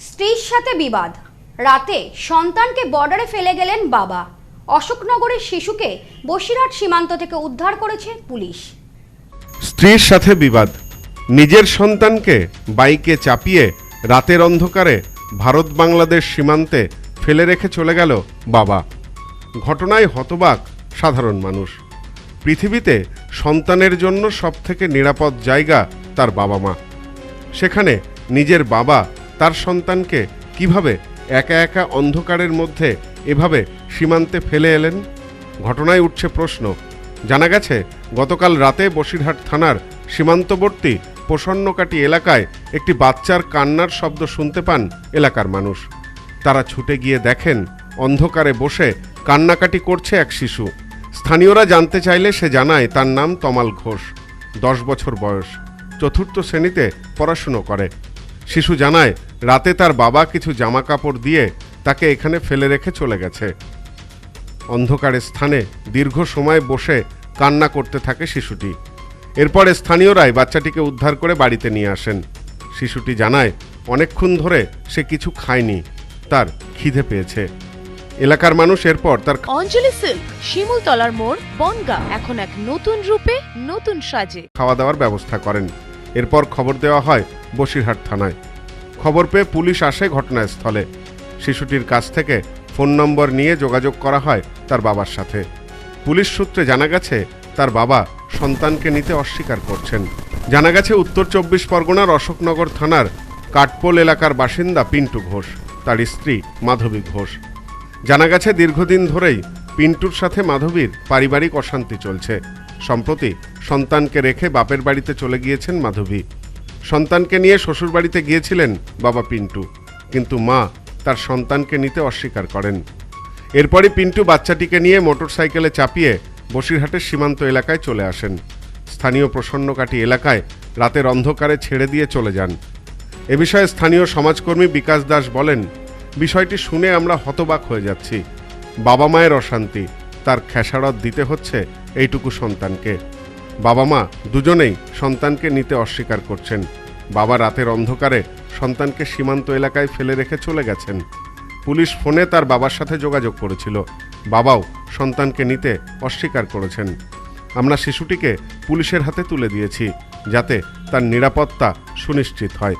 স্ত্রীর সাথে বিবাদ। রাতে সন্তানকে বর্ডারে ফেলে গেলেন বাবা। অশোকনগরের শিশুকে বসিরহাট সীমান্ত থেকে উদ্ধার করেছে পুলিশ। স্ত্রীর সাথে বিবাদ। নিজের সন্তানকে বাইকে চাপিয়ে রাতের অন্ধকারে ভারত বাংলাদেশ সীমান্তে ফেলে রেখে চলে গেল বাবা। ঘটনায় হতবাক সাধারণ মানুষ। পৃথিবীতে সন্তানের জন্য সবথেকে নিরাপদ জায়গা তার বাবা মা সেখানে নিজের বাবা তার সন্তানকে কীভাবে একা একা অন্ধকারের মধ্যে এভাবে সীমান্তে ফেলে এলেন? ঘটনায় উঠছে প্রশ্ন। জানা গেছে, গতকাল রাতে বসিরহাট থানার সীমান্তবর্তী প্রসন্নকাটি এলাকায় একটি বাচ্চার কান্নার শব্দ শুনতে পান এলাকার মানুষ। তারা ছুটে গিয়ে দেখেন, অন্ধকারে বসে কান্নাকাটি করছে এক শিশু। স্থানীয়রা জানতে চাইলে সে জানায়, তার নাম তমাল ঘোষ, দশ বছর বয়স, চতুর্থ শ্রেণীতে পড়াশুনো করে। শিশু জানায় রাতে তার বাবা কিছু জামা কাপড় দিয়ে তাকে এখানে ফেলে রেখে চলে গেছে। অন্ধকারের স্থানে দীর্ঘ সময় বসে কান্না করতে থাকে শিশুটি। এরপরে স্থানীয়রাই বাচ্চাটিকে উদ্ধার করে বাড়িতে নিয়ে আসেন। শিশুটি জানায় অনেকক্ষণ ধরে সে কিছু খায়নি তার খিদে পেয়েছে। এলাকার মানুষ এরপর তার অঞ্জলি সিল্ক শিমুলতলার মোড় বনগা এখন এক নতুন রূপে নতুন সাজে। খাওয়া দাওয়ার ব্যবস্থা করেন। এরপর খবর দেওয়া হয় বসিরহাট থানায়। খবর পেয়ে পুলিশ আসে ঘটনাস্থলে। শিশুটির কাছ থেকে ফোন নম্বর নিয়ে যোগাযোগ করা হয় তার বাবার সাথে। পুলিশ সূত্রে জানা গেছে, তার বাবা সন্তানকে নিতে অস্বীকার করছেন। জানা গেছে, উত্তর চব্বিশ পরগনার অশোকনগর থানার কাটপোল এলাকার বাসিন্দা পিন্টু ঘোষ, তার স্ত্রী মাধবী ঘোষ। জানা গেছে, দীর্ঘদিন ধরেই পিন্টুর সাথে মাধবীর পারিবারিক অশান্তি চলছে। সম্প্রতি সন্তানকে রেখে বাপের বাড়িতে চলে গিয়েছেন মাধবী। সন্তানকে নিয়ে শ্বশুরবাড়িতে গিয়েছিলেন বাবা পিন্টু। কিন্তু মা তার সন্তানকে নিতে অস্বীকার করেন। এরপরই পিন্টু বাচ্চাটিকে নিয়ে মোটরসাইকেলে চাপিয়ে বসিরহাটের সীমান্ত এলাকায় চলে আসেন। স্থানীয় প্রসন্নকাটি এলাকায় রাতের অন্ধকারে ছেড়ে দিয়ে চলে যান। এ বিষয়ে স্থানীয় সমাজকর্মী বিকাশ দাস বলেন, বিষয়টি শুনে আমরা হতবাক হয়ে যাচ্ছি। বাবা মায়ের অশান্তি, তার খেসারত দিতে হচ্ছে এইটুকু সন্তানকে। বাবা মা দুজনেই সন্তানকে নিতে অস্বীকার করছেন। বাবা রাতের অন্ধকারে সন্তানকে সীমান্ত এলাকায় ফেলে রেখে চলে গেছেন। পুলিশ ফোনে তার বাবার সাথে যোগাযোগ করেছিল। বাবাও সন্তানকে নিতে অস্বীকার করেছেন। আমরা শিশুটিকে পুলিশের হাতে তুলে দিয়েছি যাতে তার নিরাপত্তা সুনিশ্চিত হয়।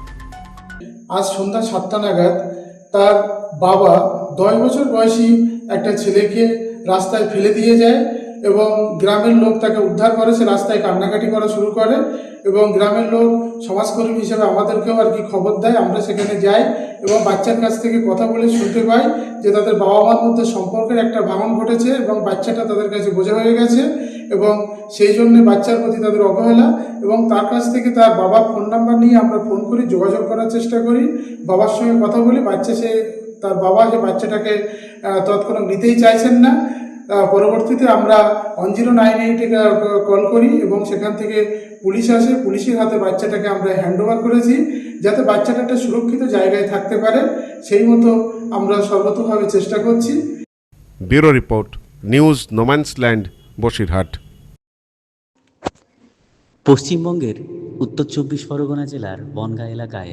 আজ সন্ধ্যা সাতটা নাগাদ তার বাবা দশ বছর বয়সী একটা ছেলেকে রাস্তায় ফেলে দিয়ে যায় এবং গ্রামের লোক তাকে উদ্ধার করে, সে রাস্তায় কান্নাকাটি করা শুরু করে এবং গ্রামের লোক সমাজকর্মী হিসেবে আমাদেরকেও আর কি খবর দেয়। আমরা সেখানে যাই এবং বাচ্চার কাছ থেকে কথা বলে শুনতে পাই যে তাদের বাবা মার মধ্যে সম্পর্কের একটা ভাঙন ঘটেছে এবং বাচ্চাটা তাদের কাছে বোঝা হয়ে গেছে এবং সেই জন্য বাচ্চার প্রতি তাদের অবহেলা এবং তার কাছ থেকে তার বাবার ফোন নাম্বার নিয়ে আমরা ফোন করি যোগাযোগ করার চেষ্টা করি। বাবার সঙ্গে কথা বলি, বাচ্চা সে, তার বাবা যে বাচ্চাটাকে তৎক্ষণাৎ নিতেই চাইছেন না। পরবর্তীতে আমরা ওয়ান জিরো নাইন এইটে কল করি এবং সেখান থেকে পুলিশ আসে পুলিশের হাতে বাচ্চাটাকে আমরা হ্যান্ড ওভার করেছি যাতে বাচ্চাটা একটা সুরক্ষিত জায়গায় থাকতে পারে। সেই মতো আমরা সর্বতভাবে চেষ্টা করছি। Bureau report news no man's land Basirhat. পশ্চিমবঙ্গের উত্তর চব্বিশ পরগনা জেলার বনগাঁ এলাকায়